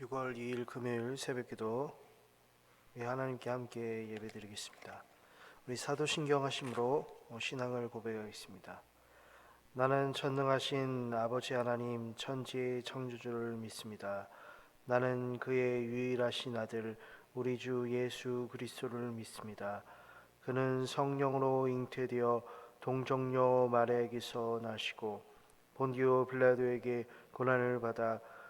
6월 2일 금요일 새벽기도 우리 하나님께 함께 예배드리겠습니다. 우리 사도신경 하심으로 신앙을 고백하겠습니다. 나는 전능하신 아버지 하나님 천지의 창조주를 믿습니다. 나는 그의 유일하신 아들 우리 주 예수 그리스도를 믿습니다. 그는 성령으로 잉태되어 동정녀 마리아에게서 나시고 본디오 빌라도에게 고난을 받아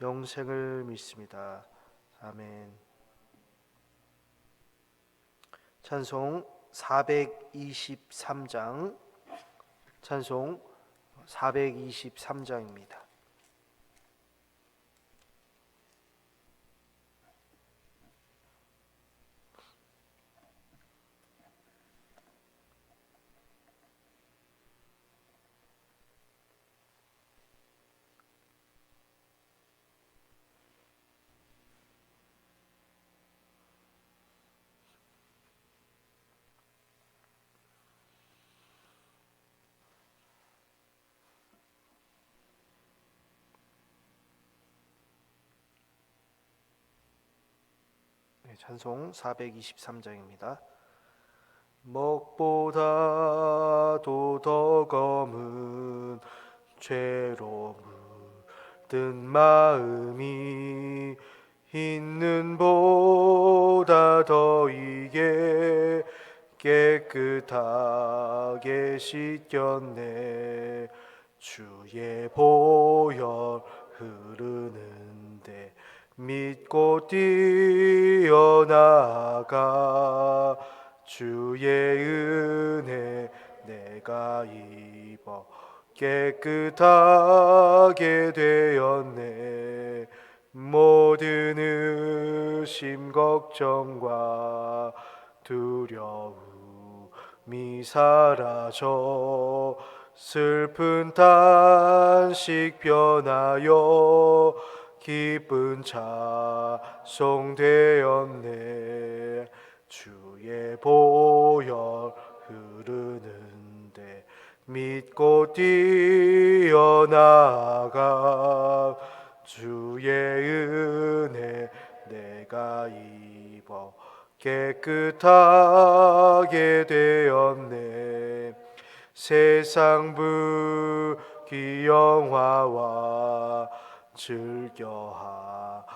영생을 믿습니다. 아멘. 찬송 423장 찬송 423장입니다. 찬송 423장입니다. 먹보다도 더 검은 죄로 물든 마음이 있는 보다 더 이게 깨끗하게 씻겼네 주의 보혈 흐르는데 믿고 뛰어나가 주의 은혜 내가 입어 깨끗하게 되었네. 모든 의심 걱정과 두려움이 사라져 슬픈 탄식 변하여 기쁜 자송되었네. 주의 보혈 흐르는데 믿고 뛰어나가. 주의 은혜 내가 입어 깨끗하게 되었네. 세상 부귀 영화와 즐겨하던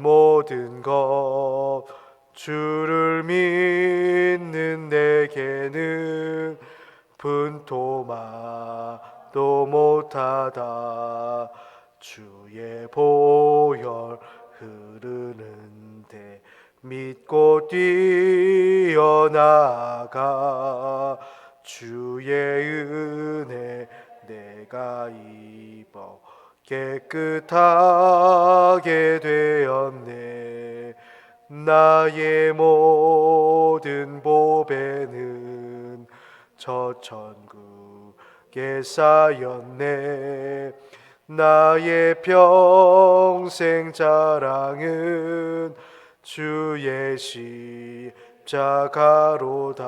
모든 것 주를 믿는 내게는 분토마도 못하다. 주의 보혈 흐르는데 믿고 뛰어나가. 주의 은혜 내가 입어 깨끗하게 되었네. 나의 모든 보배는 저 천국에 쌓였네. 나의 평생 자랑은 주의 십자가로다.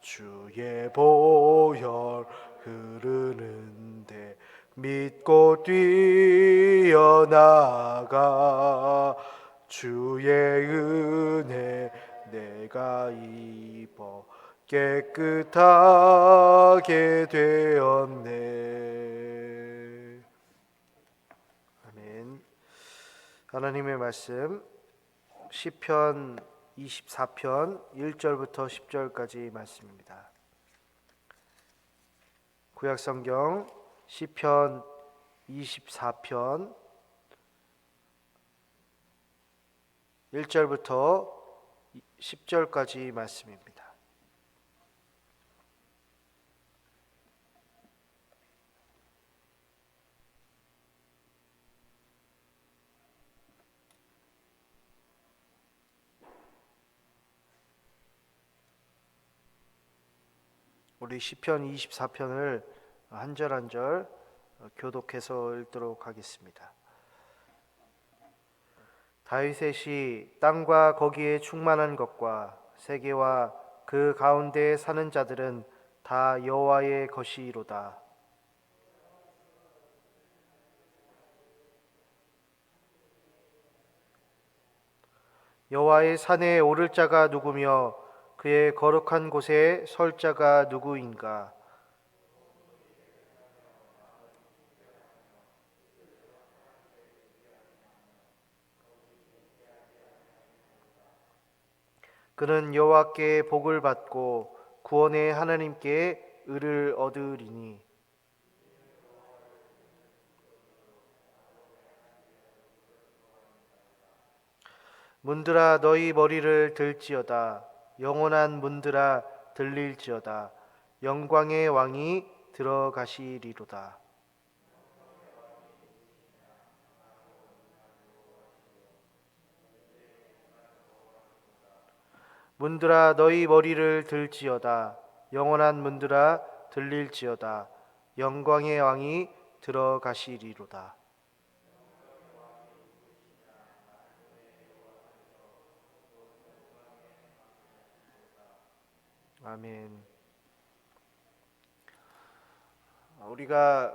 주의 보혈 흐르는데 믿고 뛰어나가 주의 은혜 내가 입어 깨끗하게 되었네. 아멘. 하나님의 말씀 시편 24편 1절부터 10절까지 말씀입니다. 구약 성경 시편 24편 1절부터 10절까지 말씀입니다. 우리 시편 24편을 한 절 한 절 교독해서 읽도록 하겠습니다. 다윗의 시 땅과 거기에 충만한 것과 세계와 그 가운데 사는 자들은 다 여호와의 것이로다. 여호와의 산에 오를 자가 누구며 그의 거룩한 곳에 설 자가 누구인가? 그는 여호와께 복을 받고 구원의 하나님께 의를 얻으리니. 문들아 너희 머리를 들지어다. 영원한 문들아 들릴지어다. 영광의 왕이 들어가시리로다 문들아 너희 머리를 들지어다. 영원한 문들아 들릴지어다. 영광의 왕이 들어가시리로다. 아멘. 우리가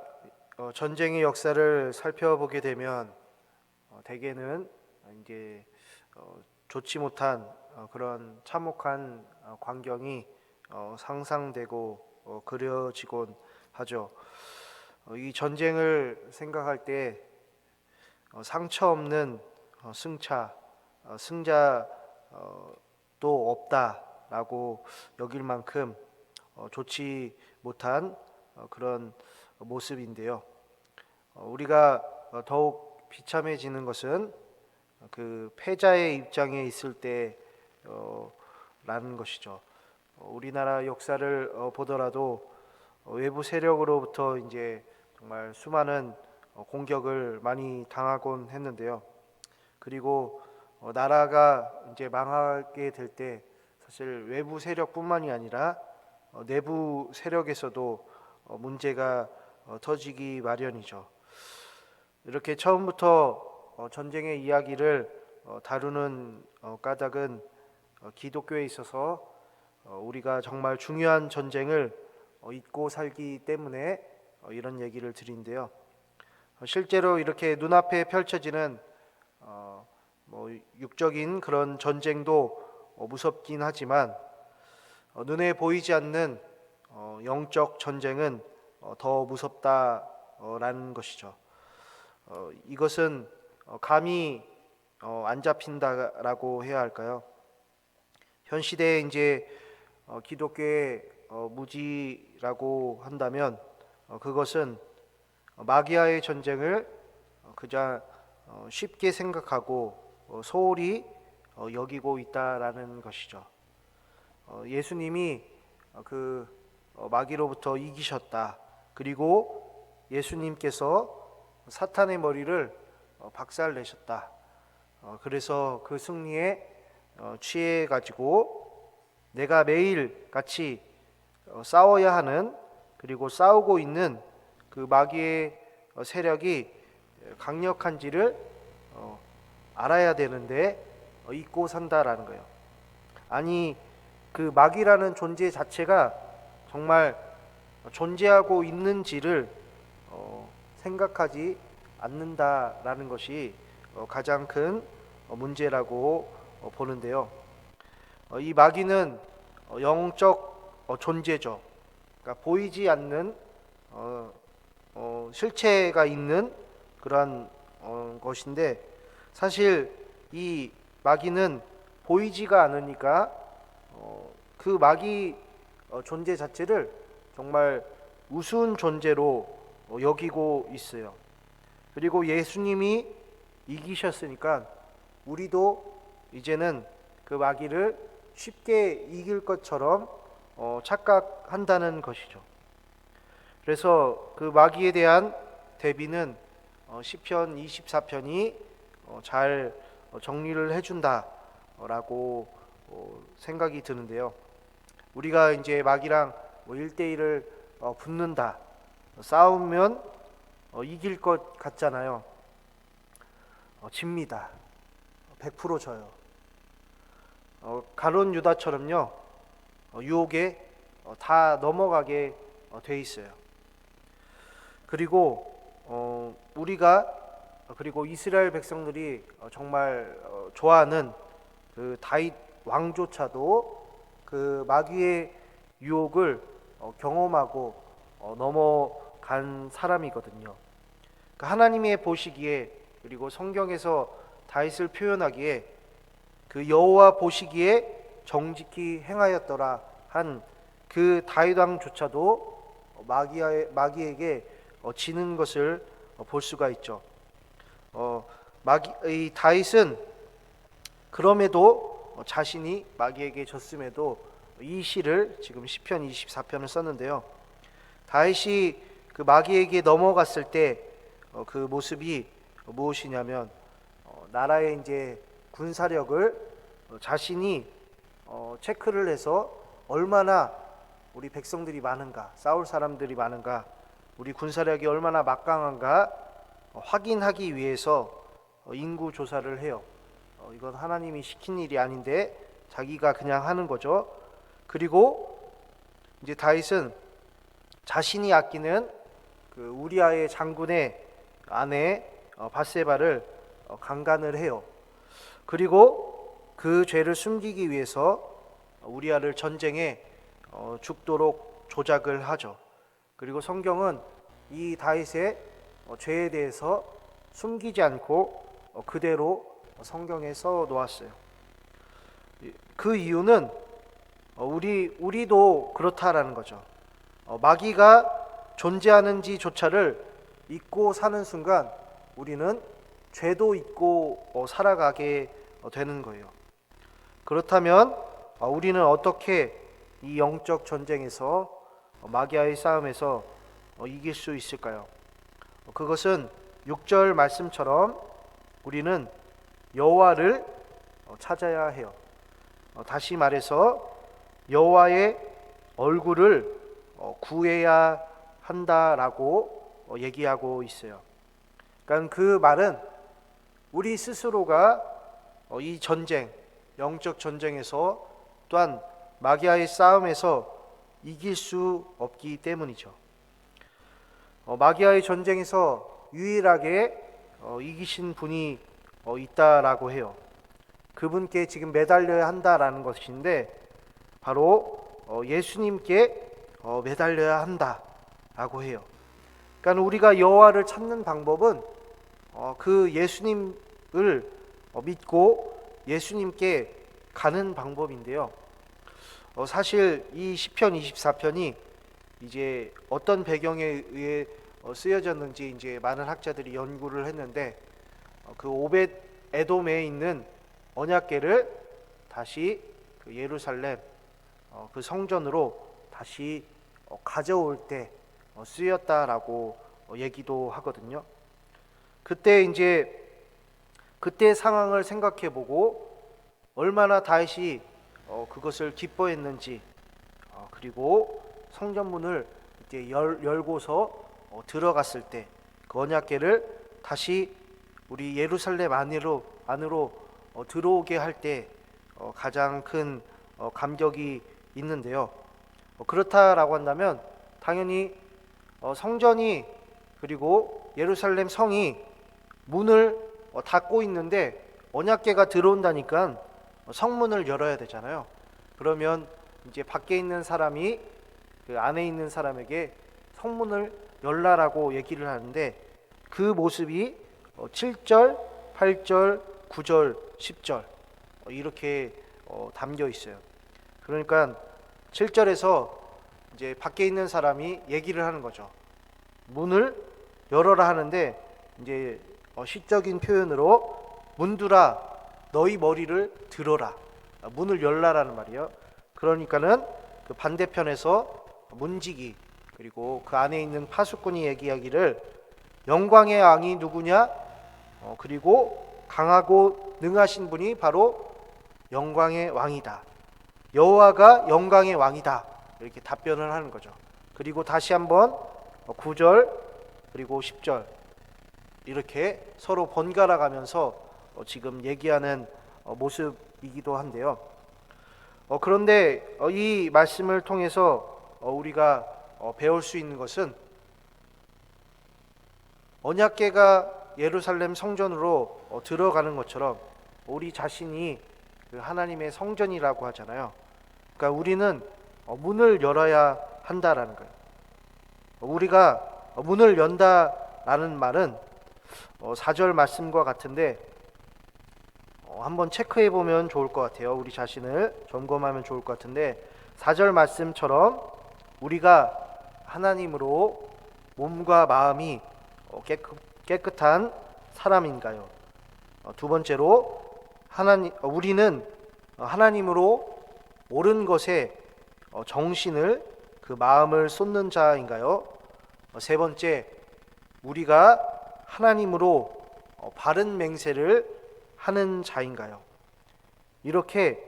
어, 전쟁의 역사를 살펴보게 되면 어, 대개는 이제 어, 좋지 못한 어, 그런 참혹한 어, 광경이 어, 상상되고 어, 그려지곤 하죠. 어, 이 전쟁을 생각할 때 어, 상처 없는 어, 승차, 어, 승자도 없다라고 여길 만큼 어, 좋지 못한 어, 그런 모습인데요. 어, 우리가 어, 더욱 비참해지는 것은 그 패자의 입장에 있을 때 어, 라는 것이죠. 어, 우리나라 역사를 어, 보더라도 어, 외부 세력으로부터 이제 정말 수많은 어, 공격을 많이 당하곤 했는데요. 그리고 어, 나라가 이제 망하게 될 때 사실 외부 세력뿐만이 아니라 어, 내부 세력에서도 어, 문제가 어, 터지기 마련이죠. 이렇게 처음부터 어, 전쟁의 이야기를 어, 다루는 어, 까닭은 어, 기독교에 있어서 어, 우리가 정말 중요한 전쟁을 어, 잊고 살기 때문에 어, 이런 얘기를 드린데요. 어, 실제로 이렇게 눈앞에 펼쳐지는 어, 뭐 육적인 그런 전쟁도 어, 무섭긴 하지만 어, 눈에 보이지 않는 어, 영적 전쟁은 어, 더 무섭다라는 것이죠. 어, 이것은 어, 어, 안 잡힌다라고 해야 할까요? 현 시대에 이제 어, 기독교의 어, 무지라고 한다면 어, 그것은 어, 마귀아의 전쟁을 어, 그저 어, 쉽게 생각하고 어, 소홀히 어, 여기고 있다라는 것이죠. 어, 예수님이 어, 그 어, 마귀로부터 이기셨다. 그리고 예수님께서 사탄의 머리를 어, 박살 내셨다. 어, 그래서 그 승리에 어, 취해 가지고 내가 매일 같이 어, 싸워야 하는 그리고 싸우고 있는 그 마귀의 어, 세력이 강력한지를 어, 알아야 되는데 어, 잊고 산다라는 거예요. 아니 그 마귀라는 존재 자체가 정말 존재하고 있는지를 어, 생각하지 않는다라는 것이 어, 가장 큰 어, 문제라고 어, 보는데요. 어, 이 마귀는 어, 영적 어, 존재죠. 그러니까 보이지 않는 어, 어, 실체가 있는 그러한 어, 것인데 사실 이 마귀는 보이지가 않으니까 어, 그 마귀 어, 존재 자체를 정말 우스운 존재로 어, 여기고 있어요. 그리고 예수님이 이기셨으니까 우리도 이제는 그 마귀를 쉽게 이길 것처럼 어, 착각한다는 것이죠. 그래서 그 마귀에 대한 대비는 어, 시편 24편이 어, 잘 어, 정리를 해준다라고 어, 생각이 드는데요. 우리가 이제 마귀랑 뭐 1대1을 어, 붙는다. 싸우면 어, 이길 것 같잖아요. 어, 집니다. 100% 져요. 어, 가론 유다처럼요. 어, 유혹에 어, 다 넘어가게 어, 돼 있어요. 그리고 어, 우리가 어, 그리고 이스라엘 백성들이 어, 정말 어, 좋아하는 그 다윗 왕조차도 그 마귀의 유혹을 어, 경험하고 어, 넘어간 사람이거든요. 그 하나님의 보시기에 그리고 성경에서 다윗을 표현하기에 그 여호와 보시기에 정직히 행하였더라 한 그 다윗 왕조차도 마귀의 마귀에게 어, 지는 것을 어, 볼 수가 있죠. 어, 마귀 이 다윗은 그럼에도 어, 자신이 마귀에게 졌음에도 이 시를 지금 시편 24편을 썼는데요. 다윗이 그 마귀에게 넘어갔을 때 그 모습이 무엇이냐면 어, 나라의 이제 군사력을 어, 자신이 어, 체크를 해서 얼마나 우리 백성들이 많은가, 싸울 사람들이 많은가, 우리 군사력이 얼마나 막강한가 어, 확인하기 위해서 어, 인구 조사를 해요. 어, 이건 하나님이 시킨 일이 아닌데 자기가 그냥 하는 거죠. 그리고 이제 다윗은 자신이 아끼는 그 우리아의 장군의 아내 어, 바세바를 어, 강간을 해요. 그리고 그 죄를 숨기기 위해서 우리아를 전쟁에 어, 죽도록 조작을 하죠. 그리고 성경은 이 다윗의 어, 죄에 대해서 숨기지 않고 어, 그대로 성경에 써 놓았어요. 이- 그 이유는 어, 우리 우리도 그렇다라는 거죠. 어, 마귀가 존재하는지조차를 잊고 사는 순간 우리는 죄도 잊고 어, 살아가게 어, 되는 거예요. 그렇다면 어, 우리는 어떻게 이 영적 전쟁에서 어, 마귀와의 싸움에서 어, 이길 수 있을까요? 어, 그것은 6절 말씀처럼 우리는 여호와를 어, 찾아야 해요. 어, 다시 말해서 여호와의 얼굴을 어, 구해야 한다라고 어, 얘기하고 있어요. 그러니까 그 말은 우리 스스로가 어, 이 전쟁, 영적 전쟁에서 또한 마귀와의 싸움에서 이길 수 없기 때문이죠. 어, 마귀와의 전쟁에서 유일하게 어, 이기신 분이 어, 있다라고 해요. 그분께 지금 매달려야 한다라는 것인데 바로 어, 예수님께 어, 매달려야 한다라고 해요. 그러니까 우리가 여호와를 찾는 방법은 어, 그 예수님을 어, 믿고 예수님께 가는 방법인데요. 어, 사실 이 시편 24편이 이제 어떤 배경에 의해 어, 쓰여졌는지 이제 많은 학자들이 연구를 했는데 어, 그 오벳 에돔에 있는 언약궤를 다시 그 예루살렘 어, 그 성전으로 다시 어, 가져올 때 어, 쓰였다라고 어, 얘기도 하거든요. 그때 이제 그때 상황을 생각해 보고 얼마나 다윗이 어, 그것을 기뻐했는지 어, 그리고 성전문을 이제 열, 열고서 어, 들어갔을 때 그 언약궤를 다시 우리 예루살렘 안으로 안으로 어, 들어오게 할때 어, 가장 큰 어, 감격이 있는데요. 어, 그렇다라고 한다면 당연히 어, 성전이 그리고 예루살렘 성이 문을 어, 닫고 있는데 언약궤가 들어온다니까 어, 성문을 열어야 되잖아요. 그러면 이제 밖에 있는 사람이 그 안에 있는 사람에게 성문을 열라라고 얘기를 하는데 그 모습이 어, 7절, 8절, 9절, 10절 어, 이렇게 어, 담겨 있어요. 그러니까 7절에서 이제 밖에 있는 사람이 얘기를 하는 거죠. 문을 열어라 하는데 이제 어, 시적인 표현으로 문두라 너희 머리를 들어라 아, 문을 열라라는 말이에요. 그러니까는 그 반대편에서 문지기 그리고 그 안에 있는 파수꾼이 얘기하기를 영광의 왕이 누구냐? 어, 그리고 강하고 능하신 분이 바로 영광의 왕이다. 여호와가 영광의 왕이다. 이렇게 답변을 하는 거죠. 그리고 다시 한번 9절 그리고 10절 이렇게 서로 번갈아 가면서 어, 지금 얘기하는 어, 모습이기도 한데요. 어, 그런데 어, 이 말씀을 통해서 어, 우리가 어, 배울 수 있는 것은 언약계가 예루살렘 성전으로 어, 들어가는 것처럼 우리 자신이 그 하나님의 성전이라고 하잖아요. 그러니까 우리는 어, 문을 열어야 한다라는 거예요. 어, 우리가 어, 문을 연다라는 말은 어, 4절 말씀과 같은데 어, 한번 체크해 보면 좋을 것 같아요. 우리 자신을 점검하면 좋을 것 같은데 4절 말씀처럼 우리가 하나님으로 몸과 마음이 어, 깨끗, 깨끗 한 사람인가요? 어, 두 번째로 하나님 어, 우리는 어, 하나님으로 옳은 것에 어, 정신을 그 마음을 쏟는 자인가요? 어, 세 번째 우리가 하나님으로 어, 바른 맹세를 하는 자인가요? 이렇게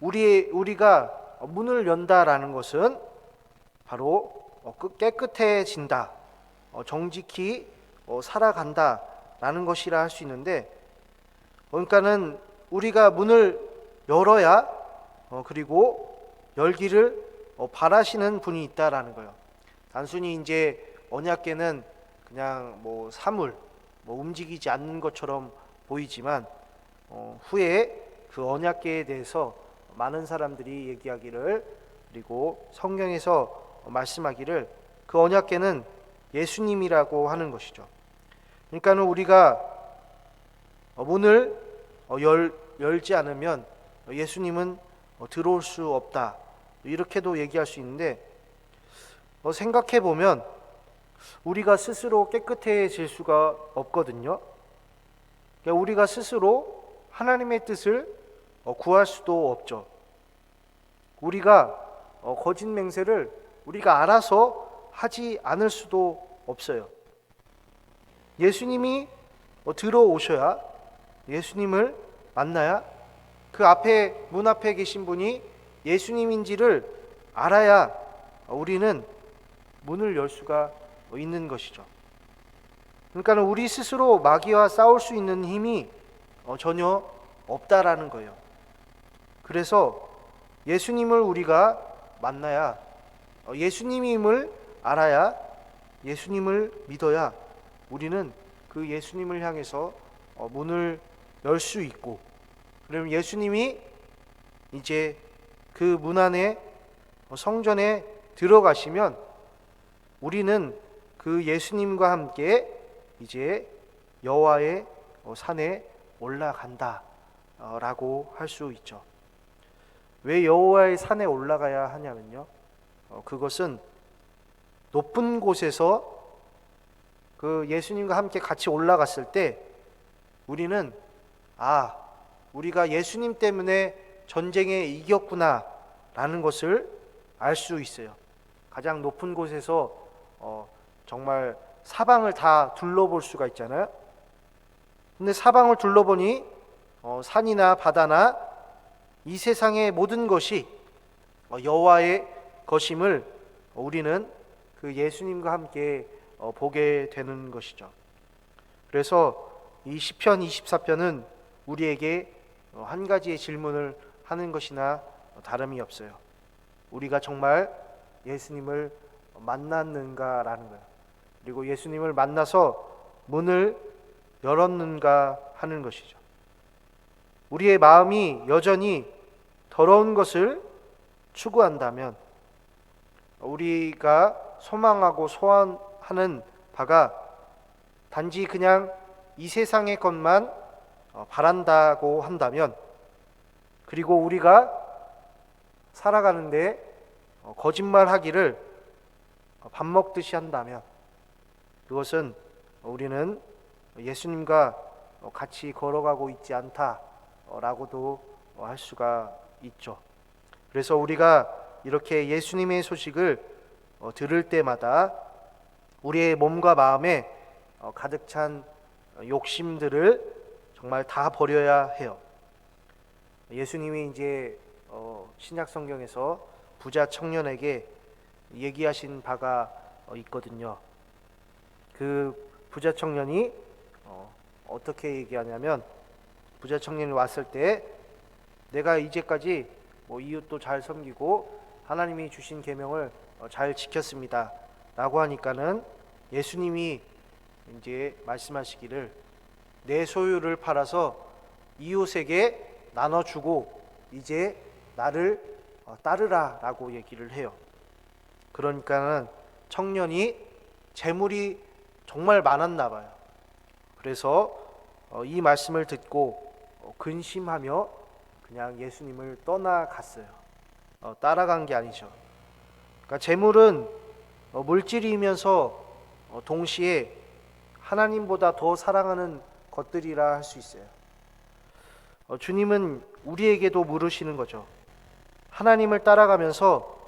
우리 우리가 문을 연다라는 것은 바로 어, 그 깨끗해진다, 어, 정직히 어, 살아간다라는 것이라 할 수 있는데, 그러니까는 우리가 문을 열어야 어, 그리고 열기를 어, 바라시는 분이 있다라는 거예요. 단순히 이제 언약계는 그냥 뭐 사물, 뭐 움직이지 않는 것처럼 보이지만 어, 후에 그 언약계에 대해서 많은 사람들이 얘기하기를 그리고 성경에서 말씀하기를 그 언약계는 예수님이라고 하는 것이죠. 그러니까는 우리가 어, 문을 어, 열, 열지 않으면 예수님은 어, 들어올 수 없다. 이렇게도 얘기할 수 있는데 생각해 보면 우리가 스스로 깨끗해질 수가 없거든요. 그러니까 우리가 스스로 하나님의 뜻을 구할 수도 없죠. 우리가 거짓 맹세를 우리가 알아서 하지 않을 수도 없어요. 예수님이 들어오셔야 예수님을 만나야 그 앞에 문 앞에 계신 분이 예수님인지를 알아야 우리는 문을 열 수가 있는 것이죠. 그러니까 우리 스스로 마귀와 싸울 수 있는 힘이 전혀 없다라는 거예요. 그래서 예수님을 우리가 만나야 예수님임을 알아야 예수님을 믿어야 우리는 그 예수님을 향해서 문을 열 수 있고 그러면 예수님이 이제 그 문 안에 성전에 들어가시면 우리는 그 예수님과 함께 이제 여호와의 산에 올라간다라고 할 수 있죠. 왜 여호와의 산에 올라가야 하냐면요. 그것은 높은 곳에서 그 예수님과 함께 같이 올라갔을 때 우리는 아, 우리가 예수님 때문에 전쟁에 이겼구나 라는 것을 알 수 있어요. 가장 높은 곳에서 어, 정말 사방을 다 둘러볼 수가 있잖아요. 근데 사방을 둘러보니 어, 산이나 바다나 이 세상의 모든 것이 어, 여호와의 것임을 우리는 그 예수님과 함께 어, 보게 되는 것이죠. 그래서 이 시편 24편은 우리에게 어, 한 가지의 질문을 하는 것이나 다름이 없어요. 우리가 정말 예수님을 만났는가라는 거예요. 그리고 예수님을 만나서 문을 열었는가 하는 것이죠. 우리의 마음이 여전히 더러운 것을 추구한다면 우리가 소망하고 소원하는 바가 단지 그냥 이 세상의 것만 어, 바란다고 한다면 그리고 우리가 살아가는데 어, 거짓말하기를 어, 밥 먹듯이 한다면 그것은 우리는 예수님과 같이 걸어가고 있지 않다라고도 할 수가 있죠. 그래서 우리가 이렇게 예수님의 소식을 들을 때마다 우리의 몸과 마음에 가득 찬 욕심들을 정말 다 버려야 해요. 예수님이 이제 어, 신약 성경에서 부자 청년에게 얘기하신 바가 어, 있거든요. 그 부자 청년이 어, 어떻게 얘기하냐면 부자 청년이 왔을 때 내가 이제까지 뭐 이웃도 잘 섬기고 하나님이 주신 계명을 어, 잘 지켰습니다. 라고 하니까는 예수님이 이제 말씀하시기를 내 소유를 팔아서 이웃에게 나눠주고 이제 나를 어, 따르라라고 얘기를 해요. 그러니까는 청년이 재물이 정말 많았나 봐요. 그래서 어, 이 말씀을 듣고 어, 근심하며 그냥 예수님을 떠나갔어요. 어, 따라간 게 아니죠. 그러니까 재물은 어, 물질이면서 어, 동시에 하나님보다 더 사랑하는 것들이라 할 수 있어요. 어, 주님은 우리에게도 물으시는 거죠. 하나님을 따라가면서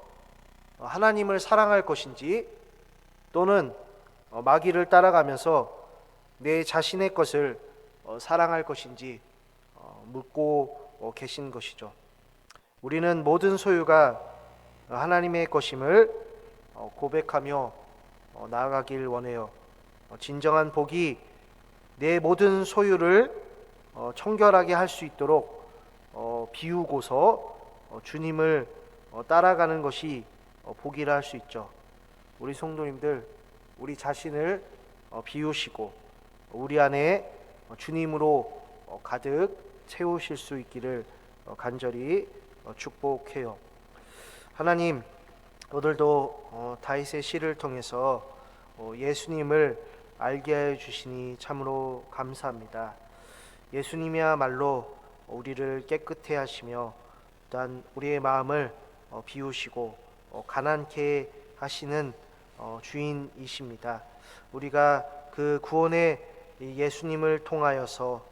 어, 하나님을 사랑할 것인지 또는 어, 마귀를 따라가면서 내 자신의 것을 어, 사랑할 것인지 어, 묻고 어, 계신 것이죠. 우리는 모든 소유가 하나님의 것임을 어, 고백하며 어, 나아가길 원해요. 어, 진정한 복이 내 모든 소유를 어, 청결하게 할 수 있도록 어, 비우고서 어, 주님을 어, 따라가는 것이 어, 복이라 할 수 있죠. 우리 성도님들 우리 자신을 어, 비우시고 우리 안에 어, 주님으로 어, 가득 채우실 수 있기를 어, 간절히 어, 축복해요. 하나님 오늘도 어, 다윗의 시를 통해서 어, 예수님을 알게 해 주시니 참으로 감사합니다. 예수님이야말로 우리를 깨끗해 하시며 또한 우리의 마음을 어, 비우시고 어, 가난케 하시는 어, 주인이십니다. 우리가 그 구원의 이 예수님을 통하여서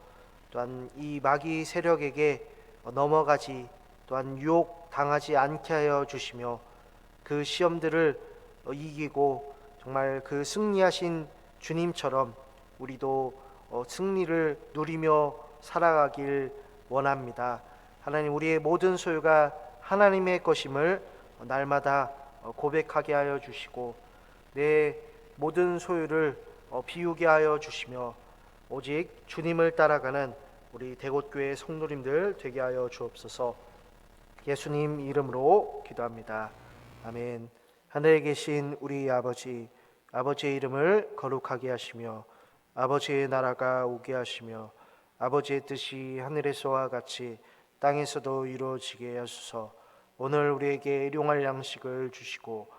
또한 이 마귀 세력에게 어, 넘어가지 또한 유혹 당하지 않게 하여 주시며 그 시험들을 어, 이기고 정말 그 승리하신 주님처럼 우리도 어, 승리를 누리며 살아가길 원합니다. 하나님 우리의 모든 소유가 하나님의 것임을 어, 날마다 어, 고백하게 하여 주시고 내 모든 소유를 어, 비우게 하여 주시며 오직 주님을 따라가는 우리 대곳교회 성도님들 되게 하여 주옵소서. 예수님 이름으로 기도합니다. 아멘. 하늘에 계신 우리 아버지, 아버지의 이름을 거룩하게 하시며 아버지의 나라가 오게 하시며 아버지의 뜻이 하늘에서와 같이 땅에서도 이루어지게 하소서. 오늘 우리에게 일용할 양식을 주시고